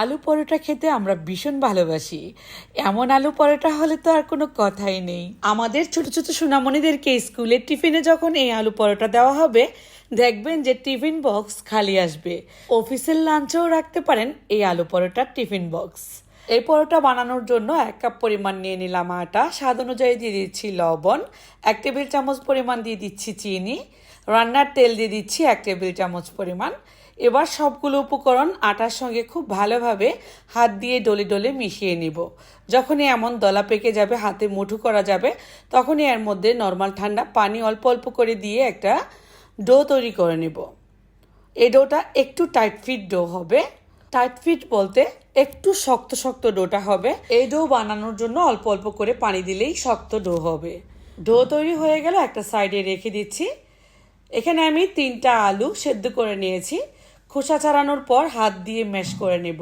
আলু পরোটা খেতে আমরা ভীষণ ভালোবাসি। এমন আলু পরোটা হলে তো আর কোনো কথাই নেই। আমাদের ছোট ছোট সোনামণিদেরকে স্কুলের টিফিনে যখন এই আলু পরোটা দেওয়া হবে, দেখবেন যে টিফিন বক্স খালি আসবে। অফিসের লাঞ্চেও রাখতে পারেন এই আলু পরোটার টিফিন বক্স। এই পরোটা বানানোর জন্য এক কাপ পরিমাণ নিয়ে নিলাম আটা, স্বাদ অনুযায়ী দিয়ে দিচ্ছি লবণ, এক টেবিল চামচ পরিমাণ দিয়ে দিচ্ছি চিনি রান্নার তেল দিয়ে দিচ্ছি এক টেবিল চামচ পরিমাণ। এবার সবগুলো উপকরণ আটার সঙ্গে খুব ভালোভাবে হাত দিয়ে ডলে ডলে মিশিয়ে নিব। যখনই এমন দলা পেকে যাবে, হাতে মুঠু করা যাবে, তখনই এর মধ্যে নর্মাল ঠান্ডা পানি অল্প অল্প করে দিয়ে একটা ডো তৈরি করে নেব। এই ডোটা একটু টাইট ফিট ডো হবে। টাইট ফিট বলতে একটু শক্ত শক্ত ডোটা হবে। এই ডো বানানোর জন্য অল্প অল্প করে পানি দিলেই শক্ত ডো হবে। ডো তৈরি হয়ে গেল একটা সাইডে রেখে দিচ্ছি। এখানে আমি তিনটা আলু সেদ্ধ করে নিয়েছি। খোসা ছাড়ানোর পর হাত দিয়ে ম্যাশ করে নেব।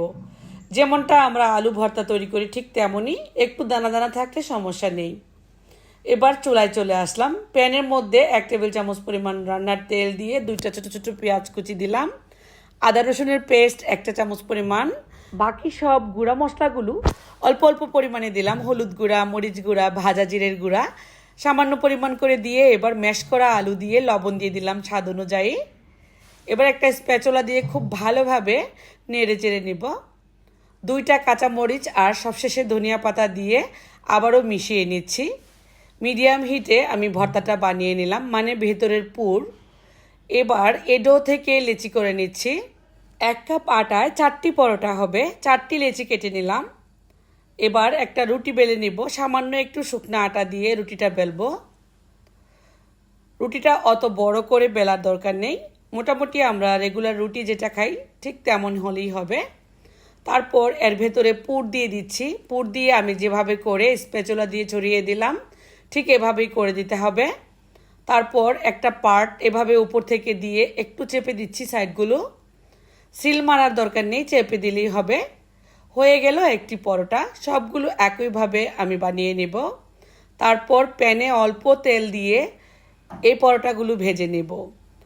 যেমনটা আমরা আলু ভর্তা তৈরি করি ঠিক তেমনই একটু দানা দানা থাকলে সমস্যা নেই। এবার চুলায় চলে আসলাম। প্যানের মধ্যে এক টেবিল চামচ পরিমাণ রান্নার তেল দিয়ে দুইটা ছোটো ছোটো পেঁয়াজ কুচি দিলাম। আদা রসুনের পেস্ট একটা চামচ পরিমাণ। বাকি সব গুঁড়া মশলাগুলো অল্প অল্প পরিমাণে দিলাম। হলুদ গুঁড়া, মরিচ গুঁড়া, ভাজা জিরের গুঁড়া। সামান্য পরিমাণ করে দিয়ে এবার ম্যাশ করা আলু দিয়ে লবণ দিয়ে দিলাম স্বাদ অনুযায়ী। এবার একটা স্প্যাচোলা দিয়ে খুব ভালোভাবে নেড়ে চেড়ে নিব। দুইটা কাঁচা মরিচ আর সবশেষে ধনিয়া পাতা দিয়ে আবারও মিশিয়ে নিচ্ছি। মিডিয়াম হিটে আমি ভর্তাটা বানিয়ে নিলাম মানে ভেতরের পুর। এবার এডো থেকে লেচি করে নিচ্ছি। এক কাপ আটায় চারটি পরোটা হবে, চারটি লেচি কেটে নিলাম। এবার একটা রুটি বেলে নিব। সামান্য একটু শুকনো আটা দিয়ে রুটিটা বেলবো। রুটিটা অত বড় করে বেলার দরকার নেই। মোটামুটি আমরা রেগুলার রুটি যেটা খাই, ঠিক তেমন হলেই হবে। তারপর এর ভেতরে পুর দিয়ে দিচ্ছি। পুর দিয়ে আমি যেভাবে করে স্পেচুলা দিয়ে ছড়িয়ে দিলাম, ঠিক এভাবেই করে দিতে হবে। তারপর একটা পার্ট এভাবে উপর থেকে দিয়ে একটু চেপে দিচ্ছি সাইডগুলো সিল মারার দরকার নেই, চেপে দিলেই হবে। হয়ে গেল একটি পরোটা। সবগুলো একইভাবে আমি বানিয়ে নেব। তারপর প্যানে অল্প তেল দিয়ে এই পরোটাগুলো ভেজে নেব।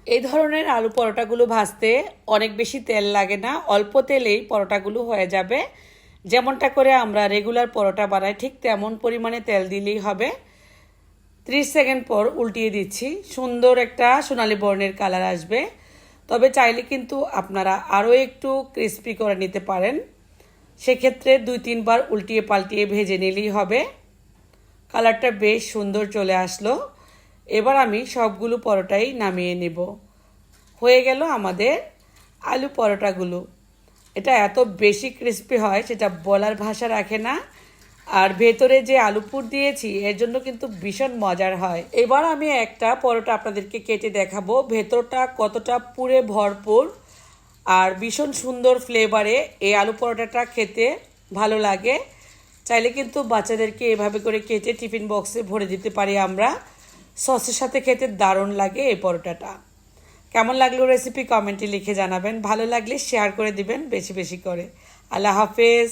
এই ধরনের আলু পরোটাগুলো ভাজতে অনেক বেশি তেল লাগে না, অল্প তেলেই পরোটাগুলো হয়ে যাবে। যেমনটা করে আমরা রেগুলার পরোটা বানাই, ঠিক তেমন পরিমাণে তেল দিলেই হবে। ত্রিশ সেকেন্ড পর উল্টিয়ে দিচ্ছি। সুন্দর একটা সোনালি বর্ণের কালার আসবে। তবে চাইলে কিন্তু আপনারা আরও একটু ক্রিস্পি করে নিতে পারেন। সেক্ষেত্রে দুই তিনবার উল্টিয়ে পাল্টিয়ে ভেজে নিলেই হবে। কালারটা বেশ সুন্দর চলে আসলো। এবার আমি সবগুলো পরোটাই নামিয়ে নেব। হয়ে গেল আমাদের আলু পরোটাগুলো। এটা এত বেশি ক্রিস্পি হয়, সেটা বলার ভাষা রাখে না। আর ভেতরে যে আলু পুর দিয়েছি, এর জন্য কিন্তু ভীষণ মজার হয়। এবার আমি একটা পরোটা আপনাদেরকে কেটে দেখাবো। ভেতরটা কতটা পুরে ভরপুর। আর ভীষণ সুন্দর ফ্লেভারে এই আলু পরোটাটা খেতে ভালো লাগে। চাইলে কিন্তু বাচ্চাদেরকে এভাবে করে কেটে টিফিন বক্সে ভরে দিতে পারি আমরা। সসের সাথে খেতে দারুণ লাগে এই পরোটাটা। কেমন লাগল রেসিপি কমেন্টে লিখে জানাবেন। ভালো লাগলে শেয়ার করে দিবেন বেশি বেশি করে। আল্লাহ হাফেজ।